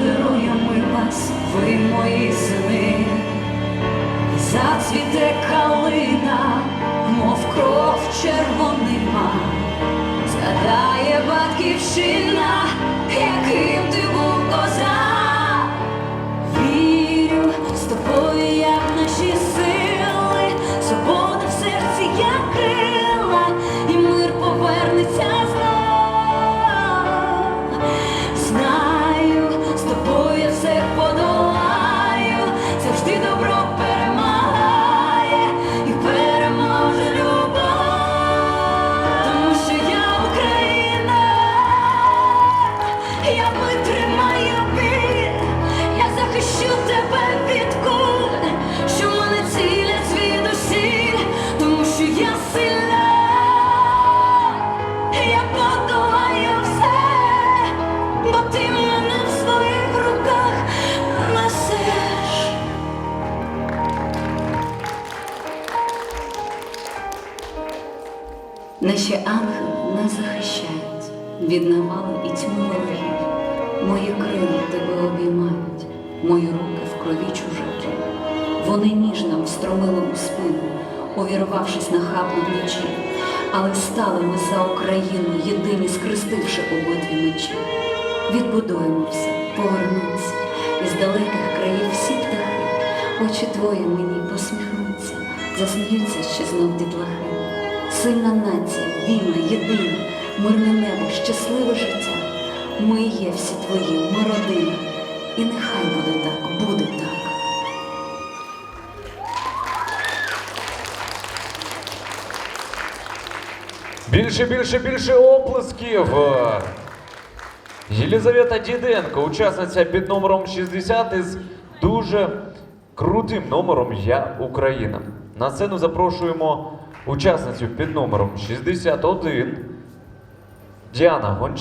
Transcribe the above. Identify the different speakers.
Speaker 1: назвуть героями вас, ви мої сини. Зацвіте калина, Я витримаю я захищу тебе від що мене цілять звідусіль, тому що я сильна, я подолаю все, бо ти мене в своїх руках несеш. Наші ангели нас захищають від навали і тьми ворогів. Мої крила тебе обіймають, мої руки в крові чужаки. Вони ніжно встромили у спину, увірвавшись на нахабно вночі, але стали ми за Україну, єдині скрестивши обидві мечі. Відбудуємо все, повернуться, із далеких країв всі птахи, очі твої мені посміхнуться, засміються ще знов дітлахи. Сильна нація, вільна, єдина, мирне небо, щасливе життя. Ми є всі твої, ми родина. І нехай буде так, буде так.
Speaker 2: Більше, більше, більше оплесків. Єлізавета Діденко, учасниця під номером 60 із дуже крутим номером Я Україна. На сцену запрошуємо учасницю під номером 61 Діана Гончар.